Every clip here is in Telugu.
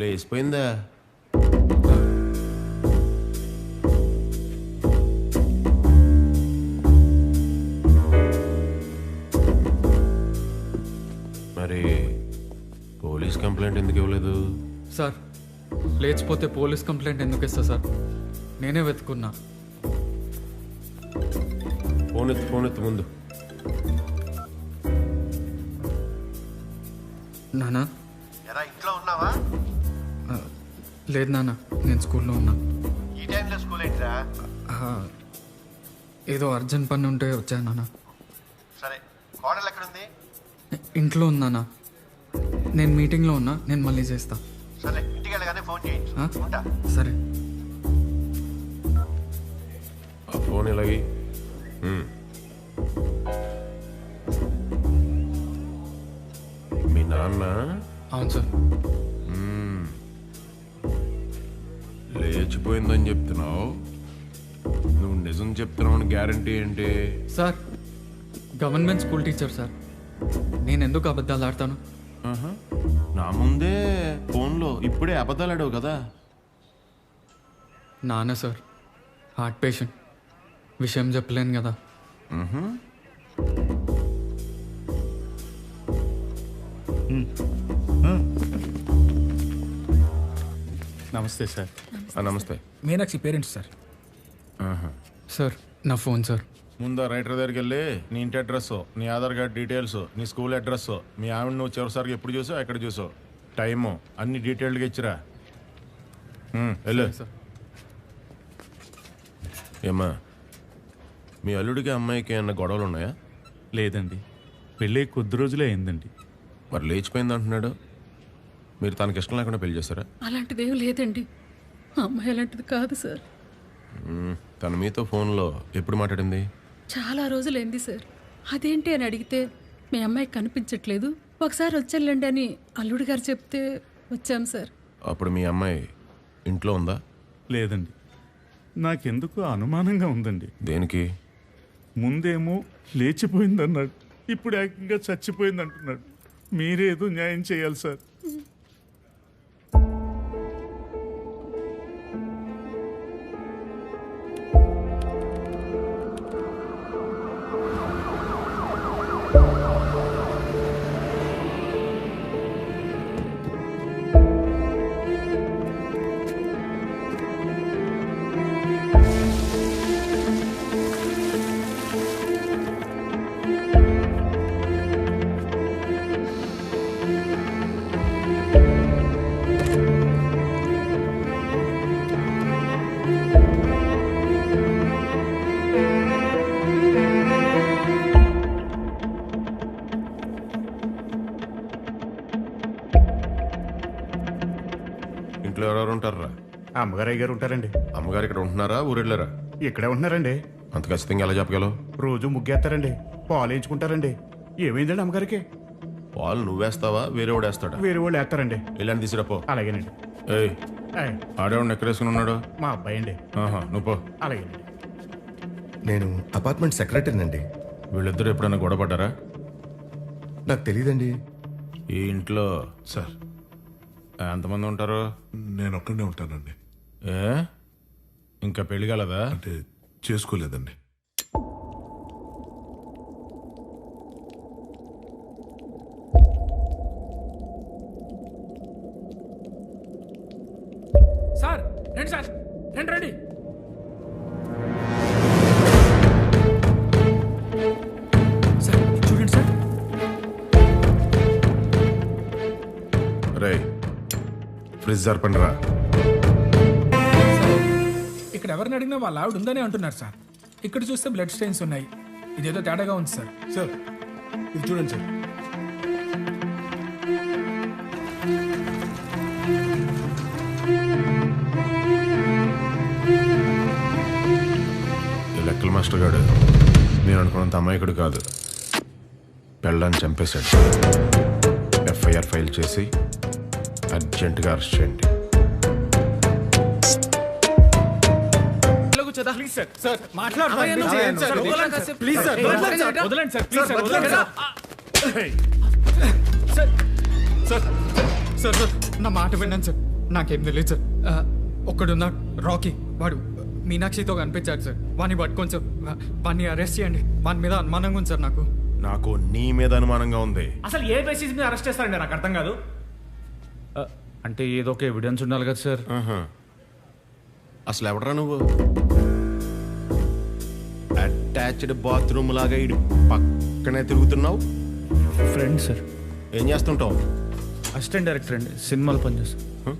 లేచిపోయిందా మరి పోలీస్ కంప్లైంట్ ఎందుకు ఇవ్వలేదు? సార్ లేచిపోతే పోలీస్ కంప్లైంట్ ఎందుకు ఇస్తా సార్? నేనే వెతుకున్నా ఫోన్ ఎత్తు ఫోన్ ఎత్తు ముందు. నానా? ఎరా ఇంట్లో ఉన్నావా? లేదు నాన్న నేను స్కూల్లో ఉన్నా. ఈ టైంలో స్కూల్ ఏంటిరా? ఆ, ఏదో అర్జెంట్ పని ఉంటే వచ్చాను నాన్న. సరే కోడలు ఎక్కడుంది? ఇంట్లో ఉన్నానా నేను మీటింగ్లో ఉన్నా నేను మళ్ళీ చేస్తా. సరే ఇంటికి వెళ్ళగానే ఫోన్ చేయించు ఆ? ఉంటా. సరే. ఆ ఫోన్ ఇలాగి. మీ నాన్న? అవును సార్. లేచిపోయిందని చెప్తున్నావు? నువ్వు నిజం చెప్తున్నావు అని గ్యారంటీ ఏంటి? Sir government school teacher sir. నేను ఎందుకు అబద్ధాలు ఆడతాను? ఆహా. నా ముందే ఫోన్లో ఇప్పుడే అబద్ధాలు ఆడావు కదా? నాన్న సార్ హార్ట్ పేషెంట్. విషయం చెప్పలేను కదా. నమస్తే సార్. నమస్తే. Meenakshi parents sir. సార్ నా ఫోన్ సార్. ముందు రైటర్ దగ్గరికి వెళ్ళి నీ ఇంటి అడ్రస్ నీ ఆధార్ కార్డ్ డీటెయిల్స్ నీ స్కూల్ అడ్రస్ మీ ఆవిడ నువ్వు చివరిసారిగా ఎప్పుడు చూసావు ఎక్కడ చూసావు టైము అన్ని డీటెయిల్డ్గా ఇచ్చిరా. వెళ్ళు. సార్ ఏమ్మా మీ అల్లుడికి అమ్మాయికి ఏమన్నా గొడవలు ఉన్నాయా? లేదండి. పెళ్ళి కొద్ది రోజులే అయిందండి. మరి లేచిపోయింది అంటున్నాడు మీరు తనకి ఇష్టం లేకుండా పెళ్ళి చేస్తారా అలాంటిదేం లేదండి. ఆ అమ్మాయి అలాంటిది కాదు సార్. తను మీతో ఫోన్లో ఎప్పుడు మాట్లాడింది? చాలా రోజులైంది సార్. అదేంటి అని అడిగితే మీ అమ్మాయి కనిపించట్లేదు. ఒకసారి వచ్చేళ్ళండి అని అల్లుడు గారు చెప్తే వచ్చాం సార్. అప్పుడు మీ అమ్మాయి ఇంట్లో ఉందా? లేదండి. నాకెందుకు అనుమానంగా ఉందండి. దేనికి? ముందేమో లేచిపోయిందన్నాడు. ఇప్పుడు ఏకంగా చచ్చిపోయింది అంటున్నాడు మీరేదో న్యాయం చేయాలి సార్. అమ్మగారయ్య గారు ఉంటారండి. అమ్మగారు ఇక్కడ ఉంటున్నారా? ఊరెళ్ళారా? ఇక్కడే ఉంటున్నారండి. అంత ఖచ్చితంగా ఎలా చెప్పగలవు రోజు ముగ్గేస్తారండి. పాలు వేయించుకుంటారండి. ఏమైందండి అమ్మగారికి? పాలు నువ్వేస్తావా? వేరే వాడు వేస్తాడా? వేరే వాళ్ళు వేస్తారండి. ఇలాంటి తీసుకురాపో. అలాగేనండి. ఏయ్ ఆయ్, ఆడేవాడిని ఎక్కడేసుకుని ఉన్నాడు? మా అబ్బాయి అండి. ఆహా నువ్వు పో. అలాగేనండి. నేను అపార్ట్మెంట్ సెక్రటరీనండి. వీళ్ళిద్దరు ఎప్పుడైనా గొడవపడ్డారా నాకు తెలియదండి ఈ ఇంట్లో సార్. ఎంతమంది ఉంటారు? నేను ఒక్కడే ఉంటానండి. ఏ? ఇంకా పెళ్ళి కలదా? అంటే చేసుకోలేదండి. సార్ రండి సార్. రండి రండి. సార్ ఇది చూడండి సార్. రే ఫ్రిడ్జ్ జరపండి రా ఎవరిని అడిగినా వాళ్ళ ఆవిడ ఉందని అంటున్నారు సార్. ఇక్కడ చూస్తే బ్లడ్ స్టెయిన్స్ ఉన్నాయి. ఇదేదో తేడాగా ఉంది సార్. సార్ ఇది చూడండి సార్. లెక్కల మాస్టర్ గాడు. నేను అనుకున్నంత అమాయకుడు కాదు. పెళ్ళాన్ని చంపేశాడు. ఎఫ్ఐఆర్ ఫైల్ చేసి అర్జెంటుగా అరెస్ట్ చేయండి. ప్లీజ్ సార్ సార్ మాట్లాడతాను. ప్లీజ్ సార్ వదలండి సార్ ప్లీజ్ సార్ వదలండి సార్ సార్ సార్ సార్ నా మాట విన్నాను సార్ నాకేం తెలియదు సార్ ఒక్కడున్నాడు రాకీ వాడు మీనాక్షితో కనిపించాడు సార్ వాడిని పట్టుకోండి సార్ వాడిని అరెస్ట్ చేయండి. వాని మీద అనుమానంగా ఉంది సార్ నాకు. నాకు నీ మీద అనుమానంగా ఉంది. అసలు ఏ బేసిస్ మీద అరెస్ట్ చేస్తారండి? నాకు అర్థం కాదు. అంటే ఏదో ఒక ఎవిడెన్స్ ఉండాలి కదా సార్. అసలు ఎవడరా నువ్వు? అటాచ్డ్ బాత్రూమ్ లాగా ఇటు పక్కనే తిరుగుతున్నావు? ఫ్రెండ్ సార్ ఏం చేస్తుంటావు? అసిస్టెంట్ డైరెక్టర్ అండి. సినిమాలు పనిచేస్తాను?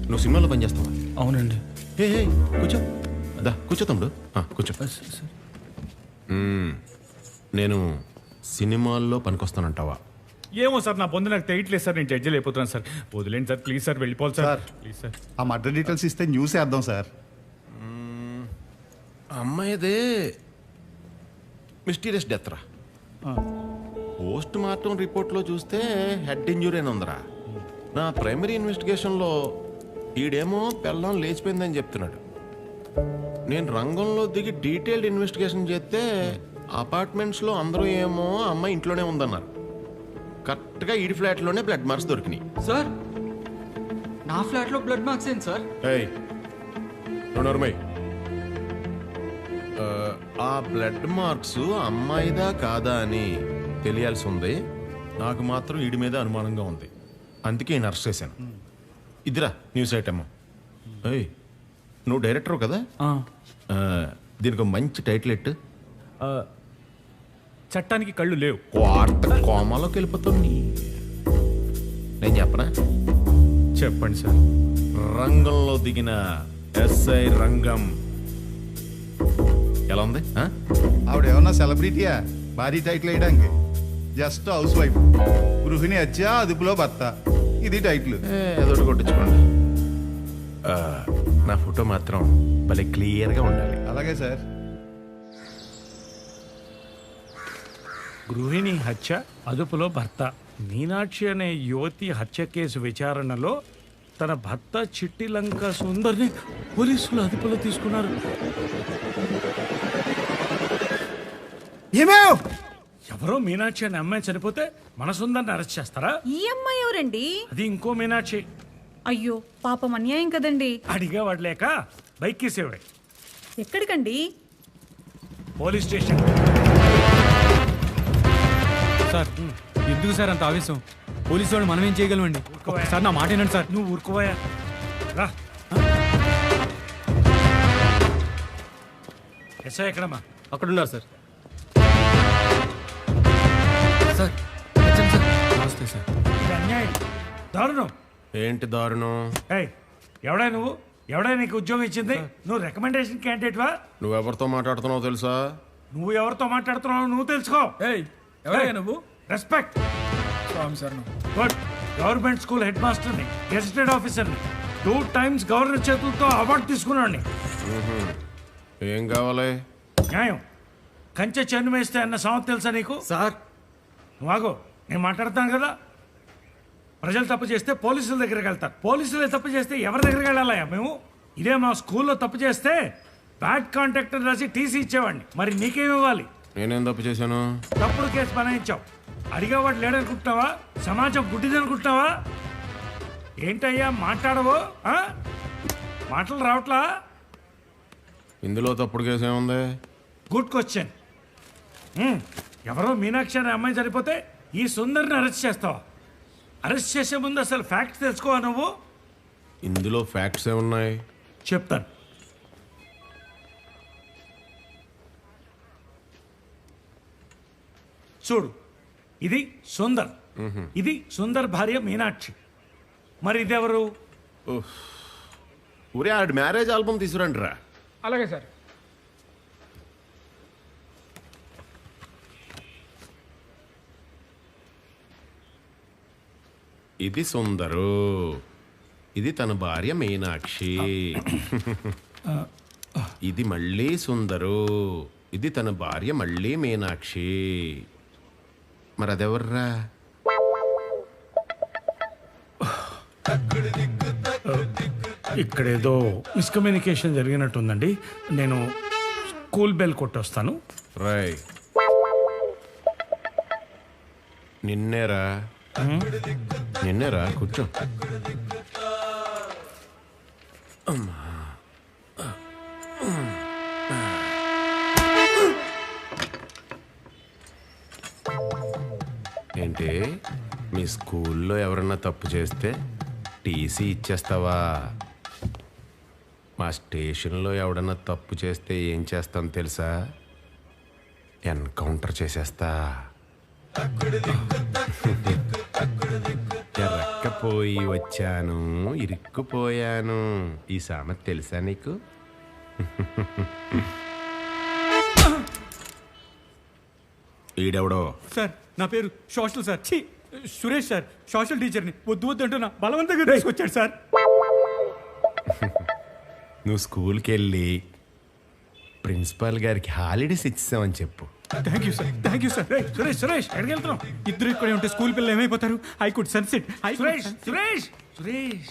నువ్వు సినిమాలో పని చేస్తావా అవునండి. హే హే కూర్చో. దా కూర్చో తమ్ముడు. ఆ, కూర్చో. నేను సినిమాల్లో పనికొస్తానంటావా? ఏమో సార్ నా పొందు నాకు తెలియట్లేదు సార్. నేను జడ్జి అయిపోతున్నాను సార్. వదిలేండి సార్. ప్లీజ్ సార్ వెళ్ళిపోవాలి సార్. సార్. ప్లీజ్ సార్ ఆ మర్డర్ డీటెయిల్స్ ఇస్తే న్యూస్ వేద్దాం సార్. అమ్మాయిదే. మిస్టీరియస్ డెత్ రా పోస్ట్ మార్టం రిపోర్ట్లో చూస్తే హెడ్ ఇంజురీ అని ఉందిరా నా ప్రైమరీ ఇన్వెస్టిగేషన్లో ఈడేమో పెళ్ళం లేచిపోయిందని చెప్తున్నాడు. నేను రంగంలో దిగి డీటెయిల్డ్ ఇన్వెస్టిగేషన్ చేస్తే అపార్ట్మెంట్స్లో అందరూ ఏమో అమ్మాయి ఇంట్లోనే ఉందన్నారు. కరెక్ట్గా ఈడి ఫ్లాట్లోనే బ్లడ్ మార్క్స్ దొరికినాయి. సార్ నా ఫ్లాట్లో బ్లడ్ మార్క్స్ ఏంటి సార్? ఏయ్ ఆ బ్లడ్ మార్క్స్ అమ్మాయిదా కాదా అని తెలియాల్సి ఉంది. నాకు మాత్రం వీడి మీద అనుమానంగా ఉంది. అందుకే నేను అరెస్ట్ చేశాను. ఇదిరా న్యూస్ ఐటమ్. ఏయ్ నువ్వు డైరెక్టర్ కదా? ఆ, దీనికి ఒక మంచి టైటిల్ ఎట్టు? ఆ, చట్టానికి కళ్ళు లేవు. వార్త కోమాలోకి వెళ్ళిపోతుంది నేను చెప్పనా? చెప్పండి సార్. రంగంలో దిగిన ఎస్ఐ రంగం. ఎలా ఉంది? ఆవిడ ఏమన్నా సెలబ్రిటీయా? భారీ టైటిల్ వేయడానికి. జస్ట్ హౌస్ వైఫ్ గృహిణి హత్య అదుపులో భర్త. ఇది టైటిల్ ఏదో కొట్టించుకోండి. ఆ, నా ఫోటో మాత్రం భలే క్లియర్గా ఉండాలి. అలాగే సార్. గృహిణి హత్య అదుపులో భర్త. మీనాక్షి అనే యువతి హత్య కేసు విచారణలో తన భర్త చిట్టి లంక సుందర్ని పోలీసులు అదుపులో తీసుకున్నారు. ఏమేవ్? ఎవరో మీనాక్షి అనే అమ్మాయి చనిపోతే మన అరెస్ట్ చేస్తారా? ఈ అమ్మాయి ఎవరండి? అది ఇంకో మీనాక్షి. అయ్యో పాపం అన్యాయం కదండి. అడిగా వాడలేక బైక్ కేసేవాడు ఎక్కడికండి? Police station. సార్ ఎందుకు సార్ అంత ఆవేశం? పోలీసు వాళ్ళు మనం ఏం చేయగలమండి సార్ నా మాట వినండి సార్. నువ్వు ఊరుకోవా రా. ఎస్ఐ ఎక్కడమ్మా? అక్కడ ఉన్నారు సార్ సార్. దారుణం. ఏంటి దారుణం? ఏయ్ ఎవడా నువ్వు? ఎవడా నీకు ఉద్యోగం ఇచ్చింది? నువ్వు రికమెండేషన్ క్యాండిడేట్ వా? నువ్వెవరితో మాట్లాడుతున్నావు తెలుసా? నువ్వు ఎవరితో మాట్లాడుతున్నావు నువ్వు తెలుసుకో. ఏయ్ ఎవరయ్యా నువ్వు? రెస్పెక్ట్ స్వామి సార్ నువ్వు. గుడ్ గవర్నమెంట్ స్కూల్ హెడ్ మాస్టర్ని గెజిటెడ్ ఆఫీసర్ని టూ టైమ్స్ గవర్నర్ చేతులతో అవార్డు తీసుకున్నాడిని ఏం కావాలి? న్యాయం. కంచె చెన్ను వేస్తే అన్న సామెత తెలుసా నీకు? సార్. నువ్వు ఆగో నేను మాట్లాడతాను కదా. ప్రజలు తప్పు చేస్తే పోలీసుల దగ్గరికి వెళ్తారు. పోలీసులే తప్పు చేస్తే ఎవరి దగ్గరికి వెళ్ళాలయ్యా మేము? ఇదే మా స్కూల్లో తప్పు చేస్తే బ్యాడ్ కాంటాక్ట్ రాసి టీసీ ఇచ్చేవాడిని. మరి నీకేమి ఇవ్వాలి? నేనేం తప్పు చేశాను? తప్పుడు కేసు బనాయించావు. అడిగేవాడు లేడనుకుంటున్నావా సమాజం గుడ్డిదనుకుంటున్నావా ఏంటయ్యా మాట్లాడవు ఆ? మాటలు రావట్లా? ఇందులో తప్పుడు కేసు ఏముంది? గుడ్ క్వశ్చన్ ఎవరో మీనాక్షి అనే అమ్మాయి చనిపోతే ఈ సుందర్ని అరెస్ట్ చేస్తావా? అరెస్ట్ చేసే ముందు అసలు ఫ్యాక్ట్స్ తెలుసుకోవా నువ్వు? ఇందులో ఫ్యాక్ట్స్ ఏమున్నాయి? చెప్తాను. చూడు ఇది సుందర్. ఇది సుందర్ భార్య మీనాక్షి. మరి ఇదెవరు? ఊరే ఆడి మ్యారేజ్ ఆల్బమ్ తీసుకురండి రా అలాగే సార్. ఇది సుందరు. ఇది తన భార్య మీనాక్షి. ఇది మళ్ళీ సుందరు. ఇది తన భార్య మళ్ళీ మీనాక్షి. మరి అదెవర్రా ఇక్కడ ఏదో మిస్కమ్యూనికేషన్ జరిగినట్టుందండి. నేను స్కూల్ బెల్ కొట్టొస్తాను. రాయ్. నిన్నేరా? నిన్నేరా? కూర్చో. ఏంటి? మీ స్కూల్లో ఎవరన్నా తప్పు చేస్తే టీసీ ఇచ్చేస్తావా? మా స్టేషన్లో ఎవడన్నా తప్పు చేస్తే ఏం చేస్తాం తెలుసా? ఎన్కౌంటర్ చేసేస్తా. ఎరక్కపోయి వచ్చాను ఇరుక్కుపోయాను. ఈ సామెత తెలుసా నీకు? ఈడెవడో? సార్ నా పేరు సోషల్ సార్. ఛీ సురేష్ సార్ సోషల్ టీచర్ని. వద్దు వద్దు అంటున్నా. బలవంతంగా తీసుకొచ్చాడు సార్. నువ్వు స్కూల్కి వెళ్ళి ప్రిన్సిపాల్ గారికి హాలిడేస్ ఇచ్చామని చెప్పు. Thank you sir thank you sir Suresh Suresh ఎక్కడికి వెళ్తున్నావు? ఇద్దరు ఇక్కడే ఉంటే స్కూల్ పిల్లలు ఏమైపోతారు? I could sunset I Suresh Suresh Suresh.